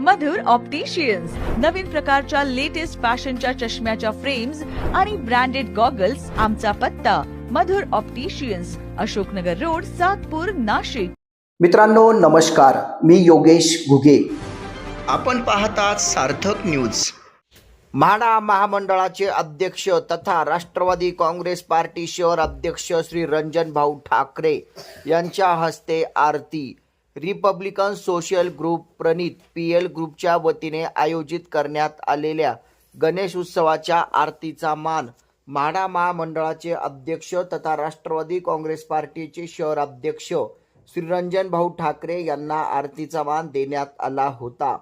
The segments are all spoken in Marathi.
मधुर ऑप्टिशियन्स नवीन प्रकारच्या लेटेस्ट फॅशनच्या चष्म्याच्या फ्रेम्स आणि ब्रँडेड गॉगल्स आमचा पत्ता. Madhur opticians Ashoknagar road Satpur Nashik. मित्रांनो नमस्कार. मी योगेश घुगे. आपण पाहतात सार्थक न्यूज म्हाडा महामंडळाचे अध्यक्ष तथा राष्ट्रवादी काँग्रेस पार्टी शहर अध्यक्ष श्री रंजन भाऊ ठाकरे यांच्या हस्ते आरती. रिपब्लिकन सोशल ग्रुप प्रणित पी एल ग्रुपच्या वतीने आयोजित करण्यात आलेल्या गणेश उत्सवाच्या आरतीचा मान म्हाडा महामंडळाचे अध्यक्ष तथा राष्ट्रवादी काँग्रेस पार्टीचे शहर अध्यक्ष भाऊ ठाकरे यांना आरतीचा मान देण्यात आला होता.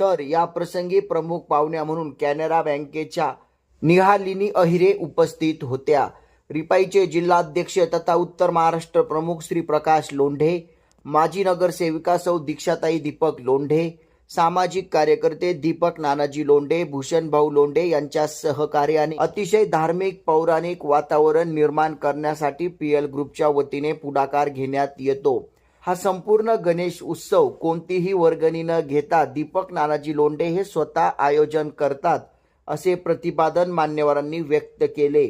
तर या प्रसंगी प्रमुख पाहुण्या म्हणून कॅनरा बँकेच्या निहालिनी अहिरे उपस्थित होत्या. रिपाईचे जिल्हाध्यक्ष तथा उत्तर महाराष्ट्र प्रमुख श्री प्रकाश लोंढे माजी नगरसेविका सौ दीक्षाताई दीपक लोंढे सामाजिक कार्यकर्ते दीपक नानाजी लोंढे भूषणभाऊ लोंढे यांच्या सहकार्याने अतिशय धार्मिक पौराणिक वातावरण निर्माण करण्यासाठी पी एल ग्रुपच्या वतीने पुढाकार घेण्यात येतो. हा संपूर्ण गणेश उत्सव कोणतीही वर्गणी न घेता दीपक नानाजी लोंढे हे स्वतः आयोजन करतात असे प्रतिपादन मान्यवरांनी व्यक्त केले.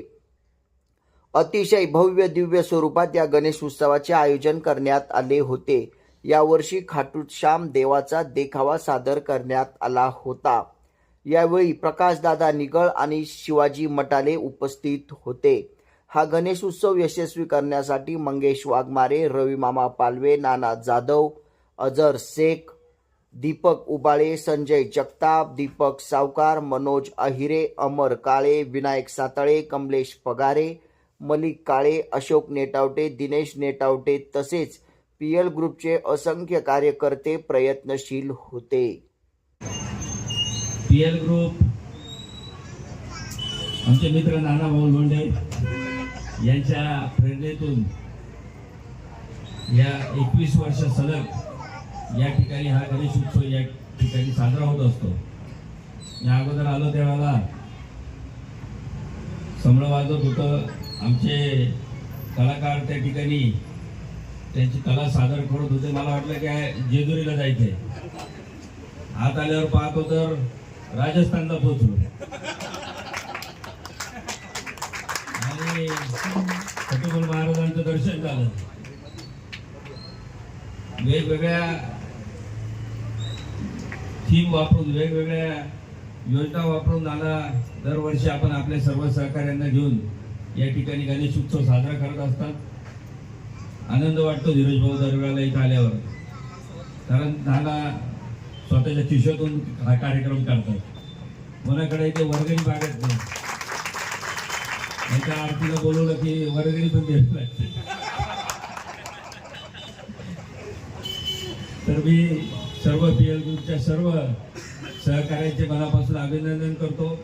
अतिशय भव्य दिव्य स्वरूपात या गणेश उत्सवाचे आयोजन करण्यात आले होते. यावर्षी खाटूश्याम देवाचा देखावा सादर करण्यात आला होता. यावेळी प्रकाशदादा निगळ आणि शिवाजी मटाले उपस्थित होते. हा गणेश उत्सव यशस्वी करण्यासाठी मंगेश वाघमारे रविमामा पालवे नाना जाधव अजर शेख दीपक उबाळे संजय जगताप दीपक सावकार मनोज अहिरे अमर काळे विनायक सातळे कमलेश पगारे मलिक काळे अशोक नेटावटे दिनेश नेटावटे तसेच पी एल ग्रुपचे असंख्य कार्यकर्ते प्रयत्नशील होते. पी एल ग्रुप आमचे मित्र नाना भाऊ लोंढे यांच्या प्रेरणेतून या एकवीस वर्ष सलग या ठिकाणी हा गणेश उत्सव या ठिकाणी साजरा होत असतो. या अगोदर आलो तेव्हाला. समळ वाजत होतं. आमचे कलाकार त्या ठिकाणी त्यांची कला सादर करत होते. मला वाटलं काय जेजुरीला जायचंय. आत आल्यावर पाहतो तर राजस्थानला पोहोचलो. आणि छत्रपती महाराजांचं दर्शन झालं. वेगवेगळ्या थीम वापरून वेगवेगळ्या योजना वापरून आला दरवर्षी आपण आपल्या सर्व सहकार्यांना घेऊन या ठिकाणी गणेश उत्सव साजरा करत असतात. आनंद वाटतो धीरज भाऊ दरवेळेला इथं आल्यावर. कारण त्याला स्वतःच्या खिशातून हा कार्यक्रम करतात कोणाकडे ते वर्गणी मागत नाही. त्यांच्या आरतीला बोलवलं की वर्गणी पण द्यावी लागते. तर मी सर्व पी एल ग्रुपच्या सर्व सहकार्यांचे मनापासून अभिनंदन करतो.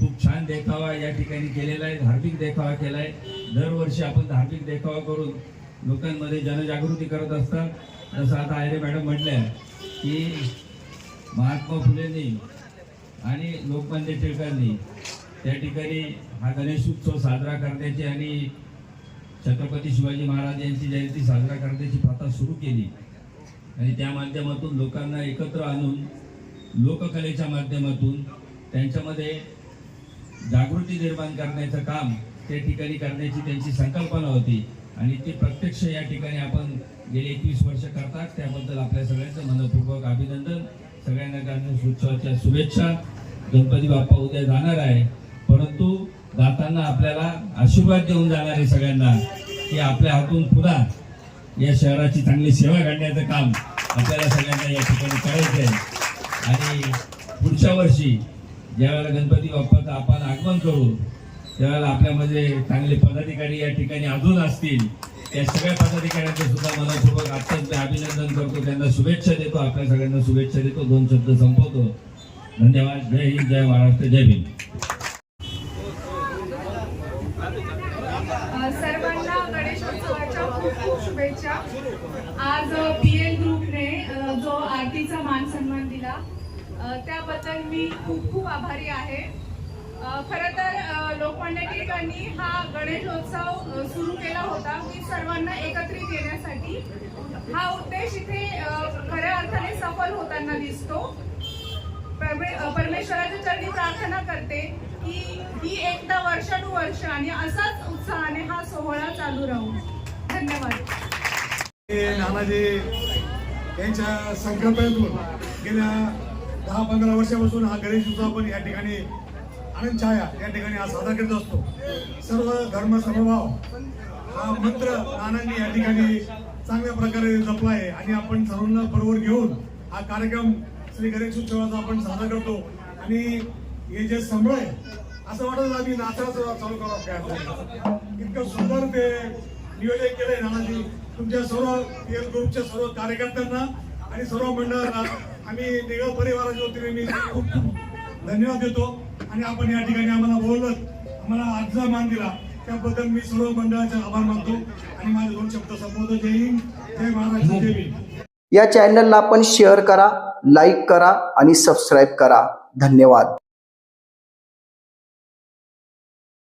खूप छान देखावा या ठिकाणी केलेला आहे धार्मिक देखावा केला आहे दरवर्षी आपण धार्मिक देखावा करून लोकांमध्ये जनजागृती करत असतात. जसं आता आयरे मॅडम म्हटल्या की महात्मा फुलेंनी आणि लोकमान्य टिळकांनी त्या ठिकाणी हा गणेश उत्सव साजरा करण्याची आणि छत्रपती शिवाजी महाराज यांची जयंती साजरा करण्याची प्रथा सुरू केली. आणि त्या माध्यमातून लोकांना एकत्र आणून लोककलेच्या माध्यमातून त्यांच्यामध्ये जागृती निर्माण करण्याचं काम त्या ठिकाणी करण्याची त्यांची संकल्पना होती. आणि ते प्रत्यक्ष या ठिकाणी आपण गेले एकवीस वर्ष करतात. त्याबद्दल आपल्या सगळ्यांचं मनपूर्वक अभिनंदन. सगळ्यांना गणेश उत्सवाच्या शुभेच्छा. गणपती बाप्पा उद्या जाणार आहे. परंतु जाताना आपल्याला आशीर्वाद देऊन जाणार आहे सगळ्यांना की आपल्या हातून पुन्हा या शहराची चांगली सेवा करण्याचं काम आपल्याला सगळ्यांना या ठिकाणी करायचं आहे आणि पुढच्या वर्षी ज्यावेळेला गणपती बाप्पाचं आपण आगमन करू त्यावेळेला आपल्यामध्ये चांगले पदाधिकारी या ठिकाणी अजून असतील. त्या सगळ्या पदाधिकाऱ्यांचं सुद्धा मनापूर्वक अत्यंत अभिनंदन करतो. त्यांना शुभेच्छा देतो. आपल्या सगळ्यांना शुभेच्छा देतो. दोन शब्द संपवतो. धन्यवाद. जय हिंद जय महाराष्ट्र जय भीम. सर्वांना गणेशोत्सवाच्या खूप खूप शुभेच्छा. आज पी एल ग्रुपने अ, जो आरतीचा मान सन्मान दिला अ, त्याबद्दल मी खूप खूप आभारी आहे. खरं तर लोकमान्य टिळकांनी हा गणेशोत्सव सुरू केला होता. की सर्वांना एकत्रित येण्यासाठी. हा उद्देश इथे खऱ्या अर्थाने सफल होताना दिसतो. परमे परमेश्वराच्या चरणी प्रार्थना करते की ही एकदा वर्षानुवर्ष आणि असाच उत्साहाने हा सोहळा चालू राहू. धन्यवाद. नानाजी यांच्या संकल्पनेतून गेल्या दहा पंधरा वर्षापासून हा गणेश उत्सव आपण या ठिकाणी आनंद छाया या ठिकाणी हा साजरा करत असतो. सर्व धर्म समभाव हा मंत्र नानांनी या ठिकाणी चांगल्या प्रकारे जपला आहे आणि आपण सर्वांना बरोबर घेऊन हा कार्यक्रम श्री गणेश उत्सवाचा आपण साजरा करतो. आणि हे जे समळ आहे असं वाटत आम्ही नाचायचं चालू करावं काय इतकं सुंदर ते नियोजन केलंय नानाजी. तुमच्या सर्व एल ग्रुपच्या सर्व कार्यकर्त्यांना आणि सर्व मंडळांना आम्ही निगळ परिवाराच्या वतीने मी खूप खूप धन्यवाद देतो. आणि आपण या ठिकाणी आम्हाला बोललं आम्हाला आजचा मान दिला. त्याबद्दल मी सर्व मंडळाचे आभार मानतो. आणि माझे दोन शब्द संबोधन जय हिंद. जय महाराष्ट्र. जय भीम. या चॅनलला आपण शेअर करा लाईक करा आणि सबस्क्राईब करा. धन्यवाद.